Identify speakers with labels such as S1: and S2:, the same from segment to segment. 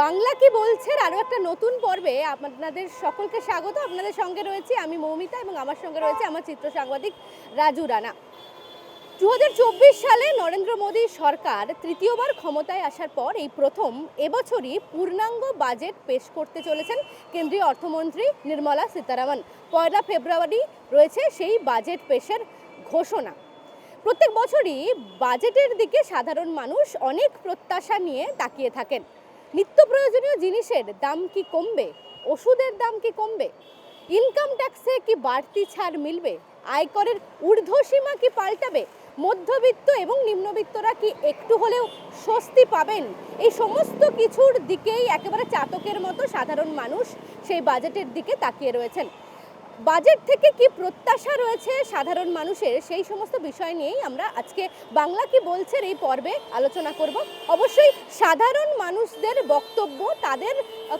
S1: বাংলা কি বলছে? আরও একটা নতুন পর্বে আপনাদের সকলকে স্বাগত। আপনাদের সঙ্গে রয়েছে আমি মৌমিতা এবং আমার সঙ্গে রয়েছে আমার চিত্র সাংবাদিক রাজু রানা। দু হাজার চব্বিশ সালে নরেন্দ্র মোদী সরকার তৃতীয়বার ক্ষমতায় আসার পর এই প্রথম এবছরই পূর্ণাঙ্গ বাজেট পেশ করতে চলেছেন কেন্দ্রীয় অর্থমন্ত্রী নির্মলা সীতারামন। পয়লা ফেব্রুয়ারি রয়েছে সেই বাজেট পেশের ঘোষণা। প্রত্যেক বছরই বাজেটের দিকে সাধারণ মানুষ অনেক প্রত্যাশা নিয়ে তাকিয়ে থাকেন। নিত্য প্রয়োজনীয় জিনিসের দাম কি কমবে? ওষুধের দাম কি কমবে? ইনকাম ট্যাক্সে কি বাড়তি ছাড় মিলবে? আয়করের ঊর্ধ্বসীমা কি পাল্টাবে? মধ্যবিত্ত এবং নিম্নবিত্তরা কি একটু হলেও স্বস্তি পাবেন? এই সমস্ত কিছুর দিকেই একেবারে চাতকের মতো সাধারণ মানুষ সেই বাজেটের দিকে তাকিয়ে রয়েছেন। বাজেট থেকে কি প্রত্যাশা রয়েছে সাধারণ মানুষের? সেই সমস্ত বিষয় নিয়েই আমরা আজকে বাংলা কি বলছেন এই পর্বে আলোচনা করব। অবশ্যই সাধারণ মানুষদের বক্তব্য, তাদের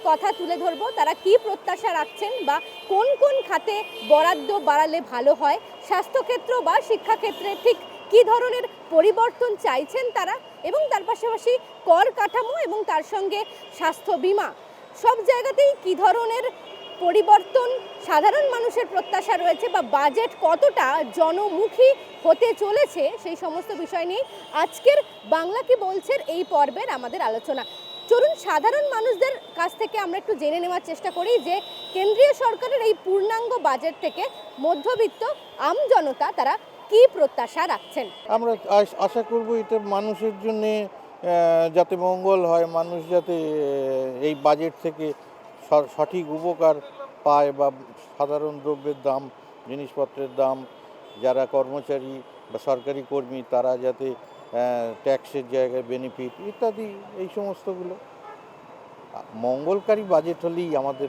S1: কথা তুলে ধরবো। তারা কি প্রত্যাশা রাখছেন বা কোন কোন খাতে বরাদ্দ বাড়ালে ভালো হয়? স্বাস্থ্যক্ষেত্র বা শিক্ষাক্ষেত্রে ঠিক কি ধরনের পরিবর্তন চাইছেন তারা? এবং তার পাশাপাশি কর কাঠামো এবং তার সঙ্গে স্বাস্থ্য বীমা, সব জায়গাতেই কি ধরনের পরিবর্তন, সাধারণ মানুষের প্রত্যাশা রয়েছে বা বাজেট কতটা জনমুখী হতে চলেছে সেই সমস্ত বিষয় নিয়ে আজকের বাংলা কি বলছেন এই পর্বের আমাদের আলোচনা। চলুন সাধারণ মানুষদের কাছ থেকে আমরা একটু জেনে নেওয়ার চেষ্টা করি যে কেন্দ্রীয় সরকারের এই পূর্ণাঙ্গ বাজেট থেকে মধ্যবিত্ত আম জনতা তারা কি প্রত্যাশা রাখছেন?
S2: আমরা আশা করব এটা মানুষের জন্য যাতে মঙ্গল হয়, মানুষ যাতে এই বাজেট থেকে সঠিক উপকার পায় বা সাধারণ দ্রব্যের দাম জিনিসপত্রের দাম যারা কর্মচারী বা সরকারি কর্মী তারা যাতে ট্যাক্সের জায়গায় বেনিফিট ইত্যাদি এই সমস্তগুলো। মঙ্গলকারী বাজেট হলেই আমাদের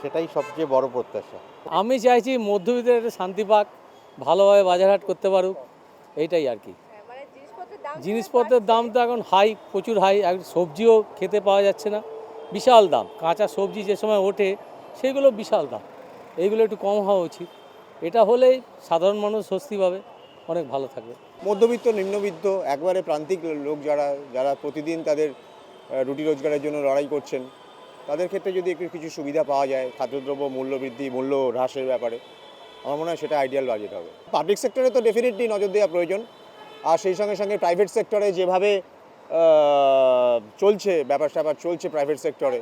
S2: সেটাই সবচেয়ে বড় প্রত্যাশা।
S3: আমি চাইছি মধ্যবিত্তের একটা শান্তি পাক ভালোভাবে বাজারহাট করতে পারুক এইটাই আর কি। জিনিসপত্রের দাম তো এখন হাই প্রচুর হাই সবজিও খেতে পাওয়া যাচ্ছে না। বিশাল দাম। কাঁচা সবজি যে সময় ওঠে, সেগুলো বিশাল দাম। এইগুলো একটু কম হওয়া উচিত। এটা হলেই সাধারণ মানুষ স্বস্তি পাবে, অনেক ভালো থাকবে।
S4: মধ্যবিত্ত, নিম্নবিত্ত, একবারে প্রান্তিক লোক যারা যারা প্রতিদিন তাদের রুটি রোজগারের জন্য লড়াই করছেন, তাদের ক্ষেত্রে যদি একটু কিছু সুবিধা পাওয়া যায়, খাদ্যদ্রব্য মূল্য বৃদ্ধি মূল্য হ্রাসের ব্যাপারে, আমার মনে হয় সেটা আইডিয়াল বাজেট হবে। পাবলিক সেক্টরে তো ডেফিনেটলি নজর দেওয়া প্রয়োজন। আর সেই সঙ্গে সঙ্গে প্রাইভেট সেক্টরে যেভাবে চলছে, ব্যাপার স্যাপার চলছে প্রাইভেট সেক্টরে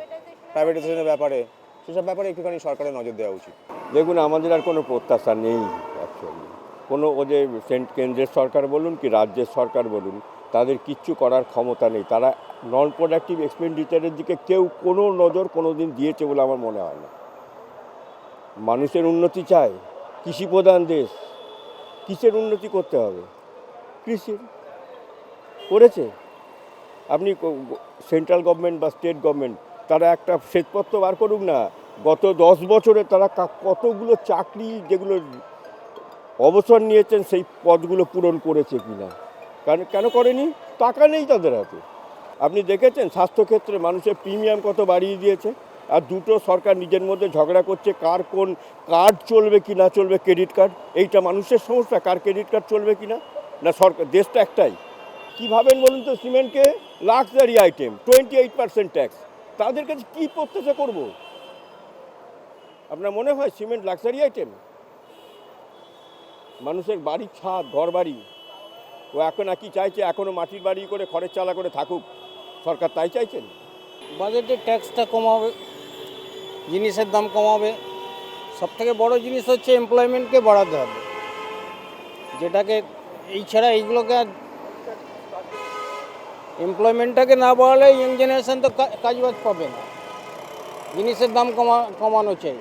S4: প্রাইভেটাইজেশনের ব্যাপারে। সেসব ব্যাপারে একটুখানি সরকারের নজর দেওয়া উচিত।
S5: দেখুন, আমাদের আর কোনো প্রত্যাশা নেই অ্যাকচুয়ালি কোনো ও যে সেন্ট কেন্দ্রের সরকার বলুন কি রাজ্যের সরকার বলুন, তাদের কিচ্ছু করার ক্ষমতা নেই। তারা নন প্রোডাক্টিভ এক্সপেন্ডিচারের দিকে কেউ কোনো নজর কোনো দিন দিয়েছে বলে আমার মনে হয় না। মানুষের উন্নতি চায়, কৃষি প্রধান দেশ। কিসের উন্নতি করতে হবে? কৃষির। করেছে? আপনি সেন্ট্রাল গভর্নমেন্ট বা স্টেট গভর্নমেন্ট তারা একটা শ্বেতপত্র বার করুক না, গত দশ বছরে তারা কতগুলো চাকরি যেগুলো অবসর নিয়েছেন সেই পদগুলো পূরণ করেছে কি না কারণ কেন করেনি? টাকা নেই তাদের হাতে। আপনি দেখেছেন স্বাস্থ্যক্ষেত্রে মানুষের প্রিমিয়াম কত বাড়িয়ে দিয়েছে? আর দুটো সরকার নিজের মধ্যে ঝগড়া করছে, কার কোন কার্ড চলবে কি না চলবে ক্রেডিট কার্ড এইটা মানুষের সমস্যা, কার ক্রেডিট কার্ড চলবে কি না? না সরকার, দেশটা একটাই। কী ভাবেন বলুন তো, সিমেন্টকে? Luxury item twenty eight percent tax তাদের কাছে কী প্রত্যাশা করব? আপনার মনে হয় সিমেন্ট লাক্সারি আইটেম মানুষের বাড়ির ছাদ ঘর বাড়ি ও এখন আর কি চাইছে? এখনও মাটির বাড়ি করে, খড়ের চালা করে থাকুক। সরকার তাই চাইছেন?
S6: বাজেটে ট্যাক্সটা কমাবে, জিনিসের দাম কমাবে। সব থেকে বড় জিনিস হচ্ছে এমপ্লয়মেন্টকে বাড়াতে হবে। যেটাকে, এই ছাড়া এইগুলোকে এমপ্লয়মেন্টটাকে না বাড়ালে ইয়ং জেনারেশান তো কাজবাজ পাবে না। জিনিসের দাম কমা কমানো চাই।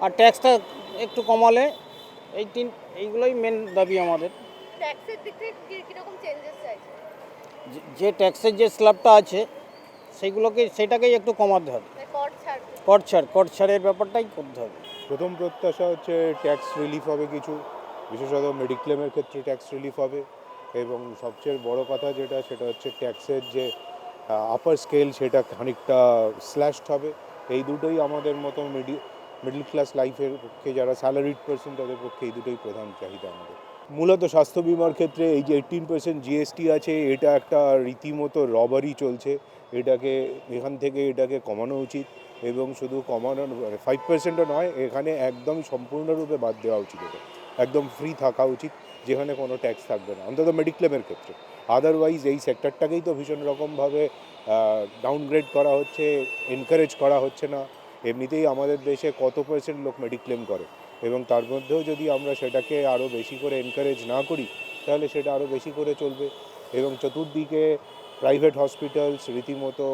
S6: আর ট্যাক্সটা একটু কমালে এই তিন এইগুলোই মেন দাবি আমাদের। যে- যে ট্যাক্সের যে স্ল্যাবটা আছে সেইগুলোকে সেটাকেই একটু কমাতে হবে।
S1: কর ছাড়।
S6: কর ছাড় কর ছাড়ের ব্যাপারটাই করতে হবে।
S7: প্রথম প্রত্যাশা হচ্ছে ট্যাক্স রিলিফ হবে কিছু। বিশেষত মেডিক্লেমের ক্ষেত্রে ট্যাক্স রিলিফ হবে। এবং সবচেয়ে বড় কথা যেটা, সেটা হচ্ছে ট্যাক্সের যে আপার স্কেল সেটা খানিকটা স্ল্যাশড হবে। এই দুটোই আমাদের মতো মিডি মিডল ক্লাস লাইফের পক্ষে যারা স্যালারিড পার্সন তাদের পক্ষে এই দুটোই প্রধান চাহিদা আমাদের। মূলত স্বাস্থ্য বিমার ক্ষেত্রে এই যে এইটিন পার্সেন্ট জিএসটি আছে, এটা একটা রীতিমতো রবারি চলছে। এটাকে, এখান থেকে এটাকে কমানো উচিত এবং শুধু কমানো ফাইভ পার্সেন্টও নয়, এখানে একদম সম্পূর্ণরূপে বাদ দেওয়া উচিত এটা। একদম ফ্রি থাকা উচিত। যেখানে কোনো ট্যাক্স থাকবে না। অন্তত মেডিক্লেমের ক্ষেত্রে। আদারওয়াইজ এই সেক্টরটাকেই তো ভীষণ রকমভাবে ডাউনগ্রেড করা হচ্ছে এনকারেজ করা হচ্ছে না। এমনিতেই আমাদের দেশে কত পার্সেন্ট লোক মেডিক্লেম করে? এবং তার মধ্যেও যদি আমরা সেটাকে আরও বেশি করে এনকারেজ না করি, তাহলে সেটা আরও বেশি করে চলবে। এবং চতুর্দিকে প্রাইভেট হসপিটালস রীতিমতো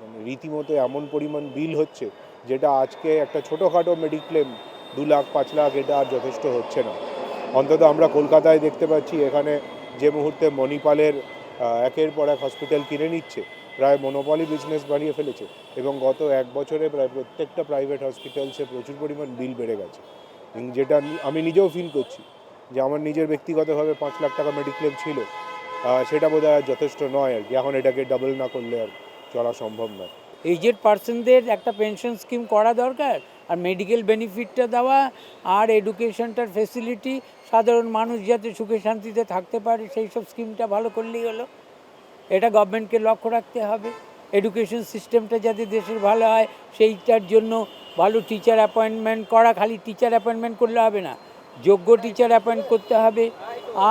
S7: মানে রীতিমতো এমন পরিমাণ বিল হচ্ছে, যেটা আজকে একটা ছোটোখাটো মেডিক্লেম দু লাখ, পাঁচ লাখ, এটা আর যথেষ্ট হচ্ছে না। অন্তত আমরা কলকাতায় দেখতে পাচ্ছি এখানে যে মুহূর্তে মণিপালের একের পর এক হসপিটাল কিনে নিচ্ছে, প্রায় মনোপলি বিজনেস বাড়িয়ে ফেলেছে এবং গত এক বছরে প্রায় প্রত্যেকটা প্রাইভেট হসপিটালসে প্রচুর পরিমাণ বিল বেড়ে গেছে। যেটা আমি- নিজেও ফিল করছি যে আমার নিজের ব্যক্তিগতভাবে পাঁচ লাখ টাকা মেডিক্লেম ছিল সেটা বোধ হয় যথেষ্ট নয় আর কি। এখন এটাকে ডাবল না করলে আর চলা সম্ভব নয়।
S8: এজেড পার্সনদের একটা পেনশন স্কিম করা দরকার, আর মেডিকেল বেনিফিটটা দেওয়া, আর এডুকেশনটার ফেসিলিটি সাধারণ মানুষ যাতে সুখে শান্তিতে থাকতে পারে, সেই সব স্কিমটা ভালো করলেই হলো। এটা গভর্নমেন্টকে লক্ষ্য রাখতে হবে। এডুকেশন সিস্টেমটা যাতে দেশের ভালো হয়, সেইটার জন্য ভালো টিচার অ্যাপয়েন্টমেন্ট করা, খালি টিচার অ্যাপয়েন্টমেন্ট করলে হবে না। যোগ্য টিচার অ্যাপয়েন্ট করতে হবে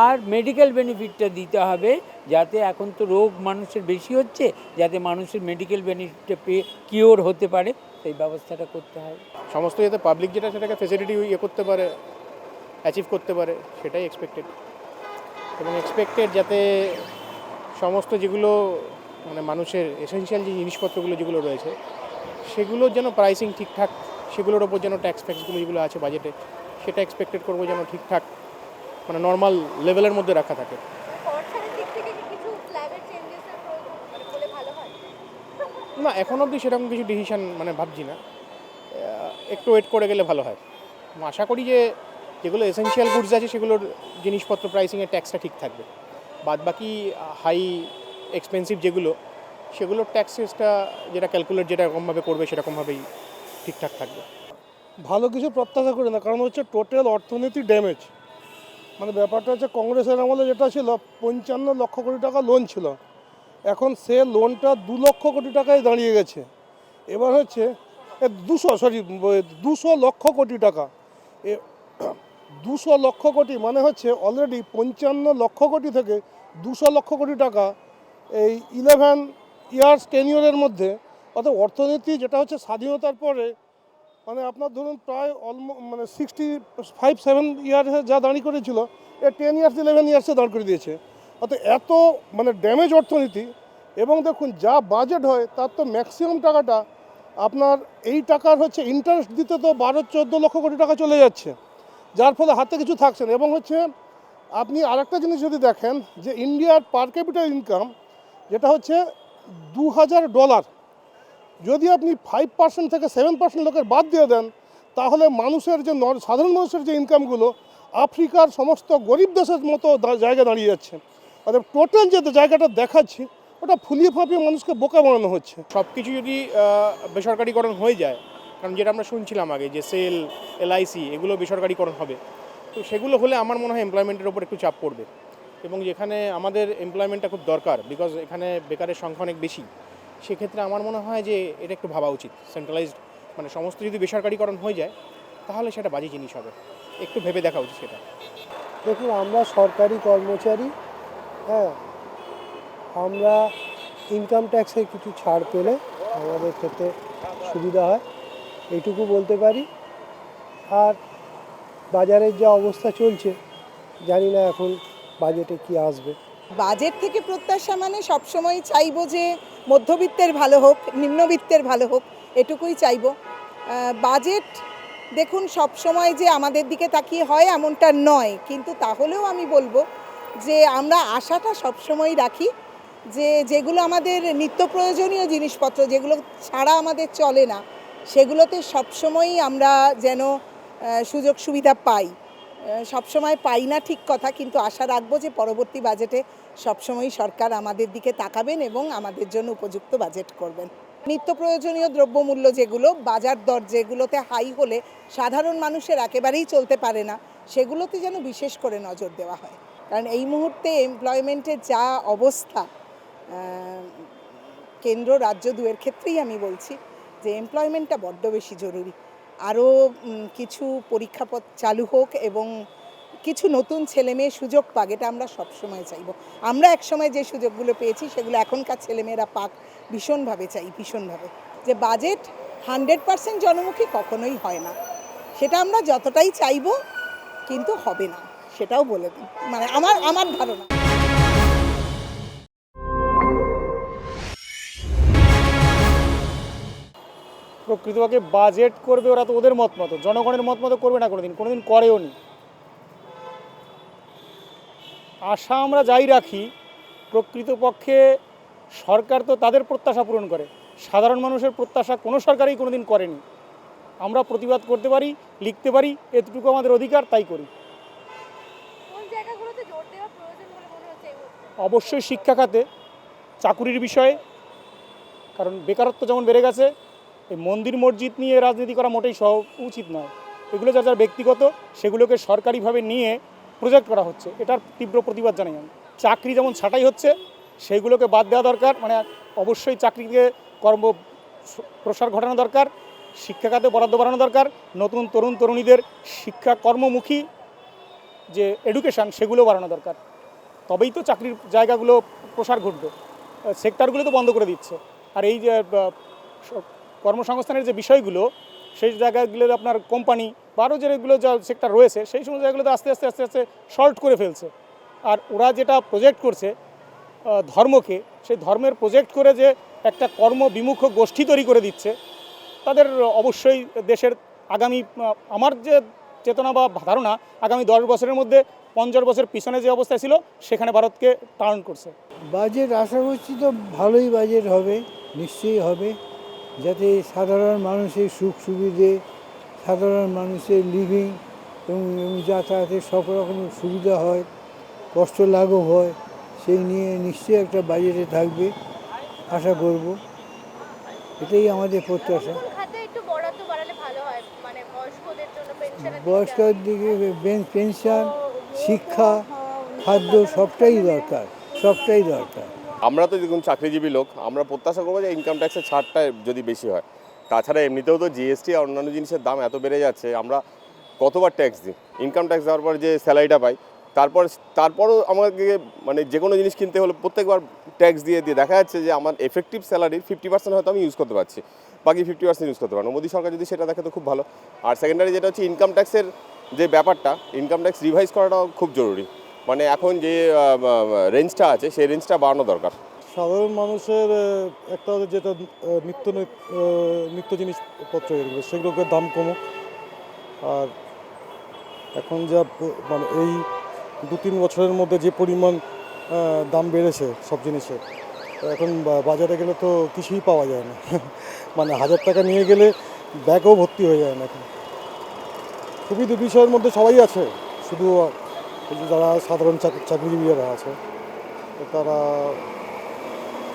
S8: আর মেডিকেল বেনিফিটটা দিতে হবে, যাতে এখন তো রোগ মানুষের বেশি হচ্ছে, যাতে মানুষের মেডিকেল বেনিফিটটা পেয়ে কিওর হতে পারে। সেই ব্যবস্থাটা করতে হবে।
S9: সমস্ত যাতে পাবলিক যেটা সেটাকে ফেসিলিটি ইয়ে করতে পারে অ্যাচিভ করতে পারে সেটাই এক্সপেক্টেড এবং এক্সপেক্টেড যাতে সমস্ত যেগুলো মানে মানুষের এসেনশিয়াল যে জিনিসপত্রগুলো যেগুলো রয়েছে সেগুলোর যেন প্রাইসিং ঠিকঠাক সেগুলোর ওপর যেন ট্যাক্স ফ্যাক্সগুলো যেগুলো আছে বাজেটে সেটা এক্সপেক্টেড করব যেন ঠিকঠাক মানে নর্মাল লেভেলের মধ্যে রাখা থাকে।
S10: মানে
S9: না এখন অবধি সেরকম কিছু ডিসিশান মানে ভাবছি না। একটু ওয়েট করে গেলে ভালো হয়। আশা করি যে যেগুলো এসেনশিয়াল গুডস আছে, সেগুলোর জিনিসপত্র প্রাইসিংয়ের ট্যাক্সটা ঠিক থাকবে। বাদ বাকি হাই এক্সপেন্সিভ যেগুলো, সেগুলোর ট্যাক্সেসটা যেটা ক্যালকুলেট যেটা এরকমভাবে করবে, সেরকমভাবেই ঠিকঠাক থাকবে।
S11: ভালো কিছু প্রত্যাশা করি না, কারণ হচ্ছে টোটাল অর্থনীতি ড্যামেজ মানে ব্যাপারটা হচ্ছে কংগ্রেসের আমলে যেটা ছিল, পঞ্চান্ন লক্ষ কোটি টাকা লোন ছিল। এখন সে লোনটা দু লক্ষ কোটি টাকায় দাঁড়িয়ে গেছে। এবার হচ্ছে দুশো সরি দুশো লক্ষ কোটি টাকা। দুশো লক্ষ কোটি মানে হচ্ছে অলরেডি পঞ্চান্ন লক্ষ কোটি থেকে দুশো লক্ষ কোটি টাকা এই ইলেভেন ইয়ার্স টেনিয়রের মধ্যে। অর্থাৎ অর্থনীতি যেটা হচ্ছে স্বাধীনতার পরে মানে আপনার ধরুন প্রায় অলমো মানে সিক্সটি ফাইভ সেভেন ইয়ার্সে যা দাঁড়িয়ে করেছিল, এ টেন ইয়ার্স ইলেভেন ইয়ার্সে দাঁড় করে দিয়েছে। অর্থাৎ এত মানে ড্যামেজ অর্থনীতি এবং দেখুন যা বাজেট হয়, তার তো ম্যাক্সিমাম টাকাটা আপনার এই টাকার হচ্ছে ইন্টারেস্ট দিতে তো বারো, চোদ্দ লক্ষ কোটি টাকা চলে যাচ্ছে। যার ফলে হাতে কিছু থাকছে না। এবং হচ্ছে, আপনি আরেকটা জিনিস যদি দেখেন, যে ইন্ডিয়ার পার ক্যাপিটাল ইনকাম যেটা হচ্ছে দু হাজার ডলার যদি আপনি ফাইভ পার্সেন্ট থেকে সেভেন পার্সেন্ট লোকের বাদ দিয়ে দেন, তাহলে মানুষের যে সাধারণ মানুষের যে ইনকামগুলো আফ্রিকার সমস্ত গরিব দেশের মতো জায়গা দাঁড়িয়ে যাচ্ছে। অর্থাৎ টোটাল যে জায়গাটা দেখাচ্ছি, ওটা ফুলিয়ে ফাঁপিয়ে মানুষকে বোকা বানানো হচ্ছে।
S9: সব কিছু যদি বেসরকারিকরণ হয়ে যায় কারণ যেটা আমরা শুনছিলাম আগে যে সেল এলআইসি এগুলো বেসরকারিকরণ হবে। তো সেগুলো হলে আমার মনে হয় এমপ্লয়মেন্টের ওপর একটু চাপ পড়বে। এবং যেখানে আমাদের এমপ্লয়মেন্টটা খুব দরকার বিকজ এখানে বেকারের সংখ্যা অনেক বেশি, সেক্ষেত্রে আমার মনে হয় যে এটা একটু ভাবা উচিত। সেন্ট্রালাইজড মানে সমস্ত যদি বেসরকারিকরণ হয়ে যায়, তাহলে সেটা বাজে জিনিস হবে। একটু ভেবে দেখা উচিত সেটা।
S11: দেখুন, আমরা সরকারি কর্মচারী হ্যাঁ? আমরা ইনকাম ট্যাক্সে কিছু ছাড় পেলে আমাদের ক্ষেত্রে সুবিধা হয়। এইটুকু বলতে পারি। আর বাজারের যা অবস্থা চলছে, জানি না এখন বাজেটে কি আসবে।
S12: বাজেট থেকে প্রত্যাশা মানে সবসময় চাইব যে মধ্যবিত্তের ভালো হোক, নিম্নবিত্তের ভালো হোক, এটুকুই চাইব। বাজেট দেখুন সব সময় যে আমাদের দিকে তাকিয়ে হয় এমনটা নয়। কিন্তু তাহলেও আমি বলব যে আমরা আশাটা সবসময় রাখি যে যেগুলো আমাদের নিত্য প্রয়োজনীয় জিনিসপত্র, যেগুলো ছাড়া আমাদের চলে না সেগুলোতে সবসময়ই আমরা যেন সুযোগ সুবিধা পাই। সবসময় পাই না ঠিক কথা, কিন্তু আশা রাখব যে পরবর্তী বাজেটে সবসময় সরকার আমাদের দিকে তাকাবেন এবং আমাদের জন্য উপযুক্ত বাজেট করবেন। নিত্য প্রয়োজনীয় দ্রব্যমূল্য যেগুলো, বাজার দর যেগুলোতে হাই হলে সাধারণ মানুষের একেবারেই চলতে পারে না, সেগুলোতে যেন বিশেষ করে নজর দেওয়া হয়। কারণ এই মুহূর্তে এমপ্লয়মেন্টের যা অবস্থা কেন্দ্র, রাজ্য দুয়ের ক্ষেত্রেই আমি বলছি যে এমপ্লয়মেন্টটা বড্ড বেশি জরুরি। আরও কিছু পরীক্ষাপথ চালু হোক এবং কিছু নতুন ছেলে মেয়ে সুযোগ পাক, এটা আমরা সবসময় চাইব। আমরা একসময় যে সুযোগগুলো পেয়েছি, সেগুলো এখনকার ছেলেমেয়েরা পাক ভীষণভাবে চাই, ভীষণভাবে। যে বাজেট হান্ড্রেড পার্সেন্ট জনমুখী কখনোই হয় না। সেটা আমরা যতটাই চাইব, কিন্তু হবে না। সেটাও বলে দিই মানে আমার আমার ধারণা।
S13: প্রকৃতপক্ষে বাজেট করবে ওরা তো ওদের মত মতো জনগণের মত মতো করবে না কোনোদিন কোনোদিন করেও নি। আশা আমরা যাই রাখি প্রকৃতপক্ষে সরকার তো তাদের প্রত্যাশা পূরণ করে। সাধারণ মানুষের প্রত্যাশা কোনো সরকারই কোনোদিন করেনি। আমরা প্রতিবাদ করতে পারি লিখতে পারি এতটুকু আমাদের অধিকার তাই করি? অবশ্যই শিক্ষা খাতে চাকুরির বিষয়ে কারণ বেকারত্ব যেমন বেড়ে গেছে এই মন্দির মসজিদ নিয়ে রাজনীতি করা মোটেই সহ উচিত নয়। এগুলো যা যার ব্যক্তিগত, সেগুলোকে সরকারিভাবে নিয়ে প্রজেক্ট করা হচ্ছে। এটার তীব্র প্রতিবাদ জানাই আমি। চাকরি যেমন ছাঁটাই হচ্ছে সেইগুলোকে বাদ দেওয়া দরকার। মানে অবশ্যই চাকরিকে কর্ম প্রসার ঘটানো দরকার, শিক্ষা খাতে বরাদ্দ বাড়ানো দরকার, নতুন তরুণ তরুণীদের শিক্ষা কর্মমুখী যে এডুকেশান সেগুলো বাড়ানো দরকার। তবেই তো চাকরির জায়গাগুলো প্রসার ঘটবে। সেক্টরগুলো তো বন্ধ করে দিচ্ছে। আর এই যে কর্মসংস্থানের যে বিষয়গুলো, সেই জায়গাগুলো আপনার কোম্পানি বা আরও যেগুলো যা সেক্টর রয়েছে, সেই সমস্ত জায়গাগুলোতে আস্তে আস্তে আস্তে আস্তে শর্ট করে ফেলছে। আর ওরা যেটা প্রজেক্ট করছে ধর্মকে, সেই ধর্মের প্রজেক্ট করে যে একটা কর্ম বিমুখ গোষ্ঠী তৈরি করে দিচ্ছে, তাদের অবশ্যই দেশের আগামী আমার যে চেতনা বা ধারণা, আগামী দশ বছরের মধ্যে পঞ্চাশ বছর পিছনে যে অবস্থায় ছিল, সেখানে ভারতকে টার্ন করছে।
S14: বাজেট আশা করছি তো ভালোই বাজেট হবে, নিশ্চয়ই হবে। যাতে সাধারণ মানুষের সুখ সুবিধে সাধারণ মানুষের লিভিং এবং যাতায়াতের সব রকম সুবিধা হয় কষ্ট লাঘব হয় সেই নিয়ে নিশ্চয়ই একটা বাজেটে থাকবে আশা করব। এটাই আমাদের প্রত্যাশা।
S9: মানে বয়স্কদের
S14: দিকে পেন- পেনশন শিক্ষা খাদ্য সবটাই দরকার সবটাই দরকার।
S15: আমরা তো দেখুন চাকরিজীবী লোক, আমরা প্রত্যাশা করব যে ইনকাম ট্যাক্সের ছাড়টা যদি বেশি হয়। তাছাড়া এমনিতেও তো জিএসটি আর অন্যান্য জিনিসের দাম এত বেড়ে যাচ্ছে, আমরা কতবার ট্যাক্স দিই? ইনকাম ট্যাক্স দেওয়ার পর যে স্যালারিটা পাই, তারপর, তারপরও আমাকে মানে যে কোনো জিনিস কিনতে হলে প্রত্যেকবার ট্যাক্স দিয়ে দিয়ে দেখা যাচ্ছে যে আমার এফেক্টিভ স্যালারির ফিফটি পার্সেন্ট হয়তো আমি ইউজ করতে পারছি, বাকি ফিফটি পার্সেন্ট ইউজ করতে পারব মোদী সরকার যদি সেটা দেখে তো খুব ভালো। আর সেকেন্ডারি যেটা হচ্ছে ইনকাম ট্যাক্সের যে ব্যাপারটা ইনকাম ট্যাক্স রিভাইজ করাটাও খুব জরুরি। মানে এখন যে রেঞ্জটা আছে, সেই রেঞ্জটা বাড়ানো দরকার।
S16: সাধারণ মানুষের একটা যেটা নিত্য নিত্য জিনিসপত্র এগুলো, সেগুলোকে দাম কমুক আর এখন যা মানে এই দু তিন বছরের মধ্যে যে পরিমাণ দাম বেড়েছে সব জিনিসের, এখন বাজারে গেলে তো কিছুই পাওয়া যায় না। মানে হাজার টাকা নিয়ে গেলে ব্যাগও ভর্তি হয়ে যায় না এখন। খুবই বিষয়ের মধ্যে সবাই আছে, শুধু যে যারা সাধারণ চাকরি চাকরিজীবী যারা আছে, তারা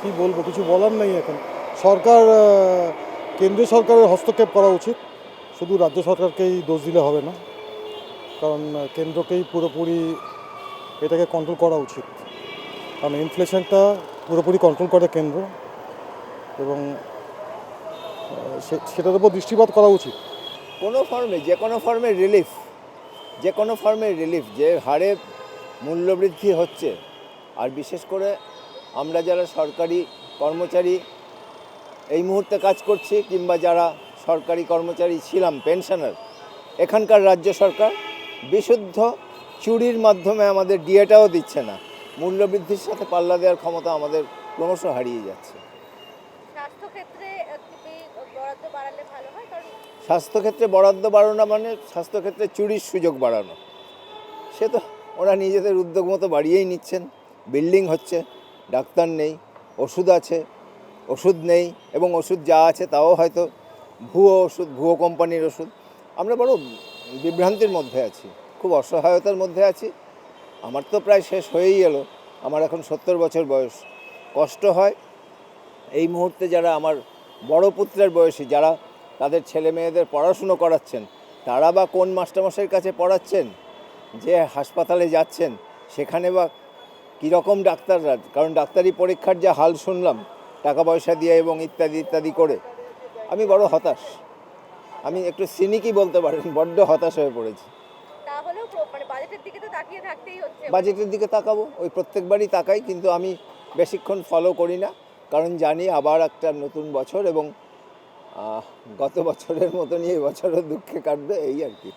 S16: কি বলব, কিছু বলার নেই এখন। সরকার কেন্দ্রীয় সরকারের হস্তক্ষেপ করা উচিত। শুধু রাজ্য সরকারকেই দোষ দিলে হবে না। কারণ কেন্দ্রকেই পুরোপুরি এটাকে কন্ট্রোল করা উচিত। কারণ ইনফ্লেশনটা পুরোপুরি কন্ট্রোল করে কেন্দ্র। এবং সেটার উপর দৃষ্টিপাত করা উচিত।
S17: কোনো ফর্মে যে কোনো ফর্মে রিলিফ যে কোনো ফর্মে রিলিফ যে হারে মূল্যবৃদ্ধি হচ্ছে। আর বিশেষ করে আমরা যারা সরকারি কর্মচারী, এই মুহূর্তে কাজ করছি, কিংবা যারা সরকারি কর্মচারী ছিলাম পেনশনার এখানকার রাজ্য সরকার বিশুদ্ধ চুরির মাধ্যমে আমাদের ডিএটাও দিচ্ছে না। মূল্যবৃদ্ধির সাথে পাল্লা দেওয়ার ক্ষমতা আমাদের ক্রমশ হারিয়ে যাচ্ছে
S9: স্বাস্থ্যক্ষেত্রে আহ, কি বরাদ্দ বাড়ালে ভালো হয় কারণ
S17: স্বাস্থ্যক্ষেত্রে বরাদ্দ বাড়ানো মানে স্বাস্থ্যক্ষেত্রে চুরির সুযোগ বাড়ানো। সে তো ওরা নিজেদের উদ্যোগ মতো বাড়িয়েই নিচ্ছেন। বিল্ডিং হচ্ছে, ডাক্তার নেই, ওষুধ আছে, ওষুধ নেই এবং ওষুধ যা আছে তাও হয়তো ভুয়ো ওষুধ, ভুয়ো কোম্পানির ওষুধ। আমরা বড় বিভ্রান্তির মধ্যে আছি, খুব অসহায়তার মধ্যে আছি। আমার তো প্রায় শেষ হয়েই এলো, আমার এখন সত্তর বছর বয়স। কষ্ট হয় এই মুহূর্তে যারা আমার বড় পুত্রের বয়সী, যারা তাদের ছেলে মেয়েদের পড়াশুনো করাচ্ছেন। তারা বা কোন মাস্টারমশাইয়ের কাছে পড়াচ্ছেন? যে হাসপাতালে যাচ্ছেন? সেখানে বা কীরকম ডাক্তাররা? কারণ ডাক্তারি পরীক্ষার যা হাল শুনলাম টাকা পয়সা দিয়ে এবং ইত্যাদি ইত্যাদি করে আমি বড় হতাশ। আমি একটু সিনিকই বলতে পারেন বড্ড হতাশ হয়ে পড়েছি।
S1: মানে বাজেটের দিকে
S17: তাকাবো ওই প্রত্যেকবারই তাকাই কিন্তু আমি বেশিক্ষণ ফলো করি না। কারণ জানি আবার একটা নতুন বছর এবং গত বছরের মতনই এই বছরও দুঃখে কাটবে এই আর কি।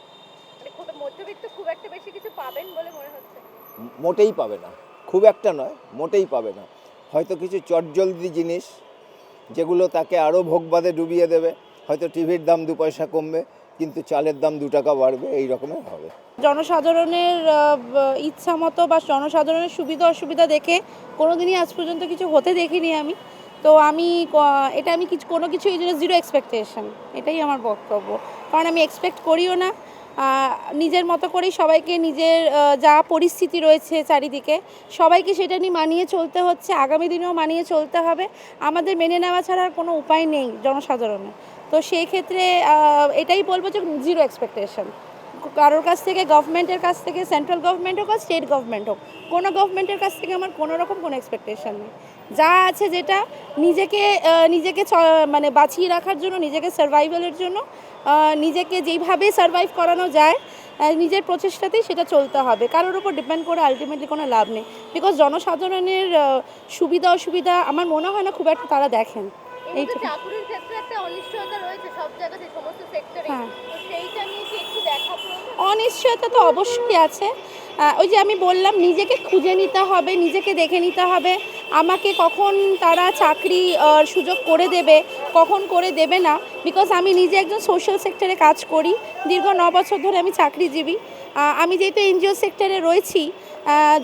S1: মানে খুব একটা বেশি কিছু পাবেন বলে মনে হচ্ছে।
S17: মোটেই পাবে না। খুব একটা নয় মোটেই পাবে না। হয়তো কিছু চটজলদি জিনিস যেগুলো তাকে আরও ভোগবাদে ডুবিয়ে দেবে। হয়তো টিভির দাম দু পয়সা কমবে কিন্তু চালের দাম দু টাকা বাড়বে এই রকমের হবে।
S18: জনসাধারণের ইচ্ছা মতো বা জনসাধারণের সুবিধা অসুবিধা দেখে কোনোদিনই আজ পর্যন্ত কিছু হতে দেখিনি আমি। তো আমি এটা আমি কিছু, কোনো কিছু এই জন্য জিরো এক্সপেকটেশন এটাই আমার বক্তব্য। কারণ আমি এক্সপেক্ট করিও না। নিজের মতো করেই সবাইকে নিজের যা পরিস্থিতি রয়েছে চারিদিকে, সবাইকে সেটা নিয়ে মানিয়ে চলতে হচ্ছে, আগামী দিনেও মানিয়ে চলতে হবে। আমাদের মেনে নেওয়া ছাড়া আর কোনো উপায় নেই জনসাধারণের তো সেই ক্ষেত্রে এটাই বলব যে জিরো এক্সপেকটেশন কারোর কাছ থেকে গভর্নমেন্টের কাছ থেকে সেন্ট্রাল গভর্নমেন্ট হোক আর স্টেট গভর্নমেন্ট হোক, কোনো গভর্নমেন্টের কাছ থেকে আমার কোনো রকম কোনো এক্সপেকটেশন নেই। যা আছে যেটা নিজেকে নিজেকে মানে বাঁচিয়ে রাখার জন্য নিজেকে সার্ভাইভালের জন্য নিজেকে যেইভাবে সার্ভাইভ করানো যায় নিজের প্রচেষ্টাতেই সেটা চলতে হবে। কারোর উপর ডিপেন্ড করে আলটিমেটলি কোনো লাভ নেই। বিকজ জনসাধারণের সুবিধা অসুবিধা আমার মনে হয় না খুব একটা তারা দেখেন। হ্যাঁ। অনিশ্চয়তা তো অবশ্যই আছে। ওই যে আমি বললাম নিজেকে খুঁজে নিতে হবে নিজেকে দেখে নিতে হবে। আমাকে কখন তারা চাকরি সুযোগ করে দেবে, কখন করে দেবে না বিকজ আমি নিজে একজন সোশ্যাল সেক্টরে কাজ করি, দীর্ঘ ন বছর ধরে আমি চাকরিজীবী। আমি যেহেতু এনজিও সেক্টরে রয়েছি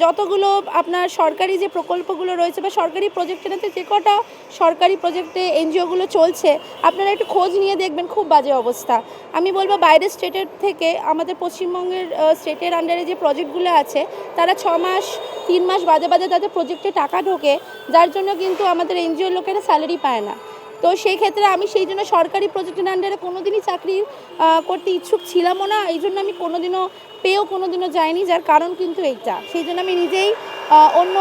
S18: যতগুলো আপনার সরকারি যে প্রকল্পগুলো রয়েছে বা সরকারি প্রজেক্টের যে কটা সরকারি প্রজেক্টে এনজিওগুলো চলছে, আপনারা একটু খোঁজ নিয়ে দেখবেন, খুব বাজে অবস্থা। আমি বলব বাইরের স্টেটের থেকে, আমাদের পশ্চিমবঙ্গের স্টেটের আন্ডারে যে প্রজেক্টগুলো আছে, তারা ছ মাস, তিন মাস বাদে বাদে তাদের প্রজেক্টে টাকা ঢোকে যার জন্য কিন্তু আমাদের এনজিওর লোকেরা স্যালারি পায় না। তো সেই ক্ষেত্রে আমি সেই জন্য সরকারি প্রজেক্টের আন্ডারে কোনোদিনই চাকরি করতে ইচ্ছুক ছিলামও না। এই জন্য আমি কোনোদিনও পেয়েও কোনোদিনও যাইনি, যার কারণ কিন্তু এইটা। সেই জন্য আমি নিজেই অন্য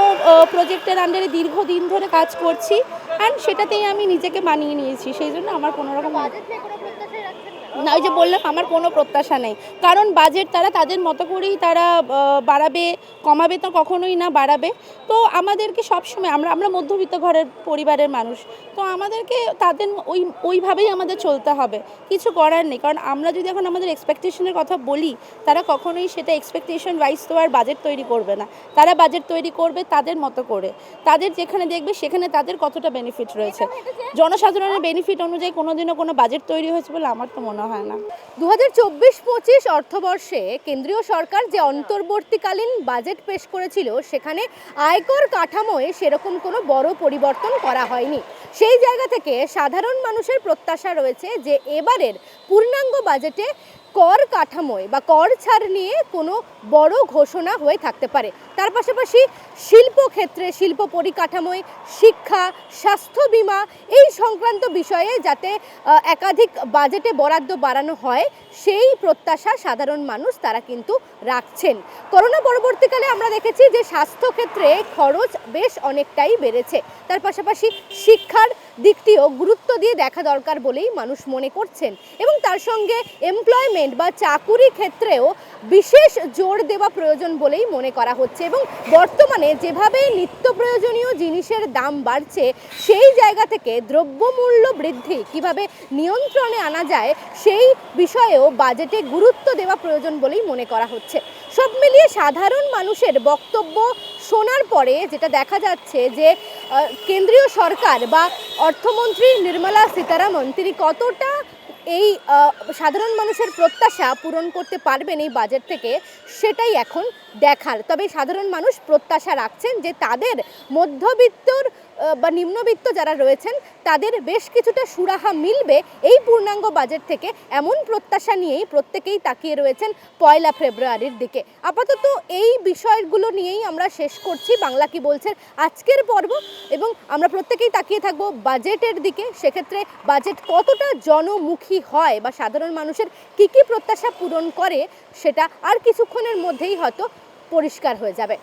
S18: প্রজেক্টের আন্ডারে দীর্ঘদিন ধরে কাজ করছি। অ্যান্ড সেটাতেই আমি নিজেকে মানিয়ে নিয়েছি। সেই জন্য আমার কোনো
S1: না
S18: ওই যে বললাম আমার কোনো প্রত্যাশা নেই। কারণ বাজেট তারা তাদের মতো করেই তারা বাড়াবে কমাবে তো কখনোই না বাড়াবে। তো আমাদেরকে সবসময় আমরা আমরা মধ্যবিত্ত ঘরের পরিবারের মানুষ তো আমাদেরকে তাদের ওই ওইভাবেই আমাদের চলতে হবে। কিছু করার নেই কারণ আমরা যদি এখন আমাদের এক্সপেকটেশনের কথা বলি তারা কখনোই সেটা এক্সপেকটেশন ওয়াইজ তো আর বাজেট তৈরি করবে না। তারা বাজেট তৈরি করবে তাদের মতো করে। তাদের যেখানে দেখবে সেখানে তাদের কতটা বেনিফিট রয়েছে। জনসাধারণের বেনিফিট অনুযায়ী কোনোদিনও কোনো বাজেট তৈরি হয়েছে বলে আমার তো মনে হয় না।
S1: দু হাজার চব্বিশ পঁচিশ অর্থবর্ষে কেন্দ্রীয় সরকার যে অন্তর্বর্তীকালীন বাজেট পেশ করেছিল, সেখানে আয়কর কাঠামোয় সেরকম কোনো বড় পরিবর্তন করা হয়নি। সেই জায়গা থেকে সাধারণ মানুষের প্রত্যাশা রয়েছে যে এবারের পূর্ণাঙ্গ বাজেটে কর কাঠামোয় বা কর ছাড় নিয়ে কোনো বড় ঘোষণা হয়ে থাকতে পারে। তার পাশাপাশি শিল্প ক্ষেত্রে শিল্প পরিকাঠামোয়, শিক্ষা, স্বাস্থ্য বীমা এই সংক্রান্ত বিষয়ে যাতে একাধিক বাজেটে বরাদ্দ বাড়ানো হয়, সেই প্রত্যাশা সাধারণ মানুষ তারা কিন্তু রাখছেন। করোনা পরবর্তীকালে আমরা দেখেছি যে স্বাস্থ্যক্ষেত্রে খরচ বেশ অনেকটাই বেড়েছে। তার পাশাপাশি শিক্ষার দিকটিও গুরুত্ব দিয়ে দেখা দরকার বলেই মানুষ মনে করছেন। এবং তার সঙ্গে এমপ্লয়মেন্ট বা চাকুরি ক্ষেত্রেও বিশেষ জোর দেওয়া প্রয়োজন বলেই মনে করা হচ্ছে। এবং বর্তমানে যেভাবে নিত্য প্রয়োজনীয় জিনিসের দাম বাড়ছে, সেই জায়গা থেকে দ্রব্যমূল্য বৃদ্ধি কীভাবে নিয়ন্ত্রণে আনা যায়, সেই বিষয়েও বাজেটে গুরুত্ব দেওয়া প্রয়োজন বলেই মনে করা হচ্ছে। সব মিলিয়ে সাধারণ মানুষের বক্তব্য শোনার পরে যেটা দেখা যাচ্ছে যে কেন্দ্রীয় সরকার বা অর্থমন্ত্রী নির্মলা সীতারামন, তিনি কতটা এই সাধারণ মানুষের প্রত্যাশা পূরণ করতে পারবেন এই বাজেট থেকে, সেটাই এখন দেখার। তবে সাধারণ মানুষ প্রত্যাশা রাখছেন যে তাদের মধ্যবিত্তর বা নিম্নবিত্ত যারা রয়েছেন, তাদের বেশ কিছুটা সুরাহা মিলবে এই পূর্ণাঙ্গ বাজেট থেকে। এমন প্রত্যাশা নিয়েই প্রত্যেকেই তাকিয়ে রয়েছেন পয়লা ফেব্রুয়ারির দিকে। আপাতত এই বিষয়গুলো নিয়েই আমরা শেষ করছি। বাংলা কি বলছে আজকের পর্ব এবং আমরা প্রত্যেকেই তাকিয়ে থাকব বাজেটের দিকে। সেক্ষেত্রে বাজেট কতটা জনমুখী হয় বা সাধারণ মানুষের কি কি প্রত্যাশা পূরণ করে সেটা আর কিছুক্ষণের মধ্যেই হয়তো পরিষ্কার হয়ে যাবে।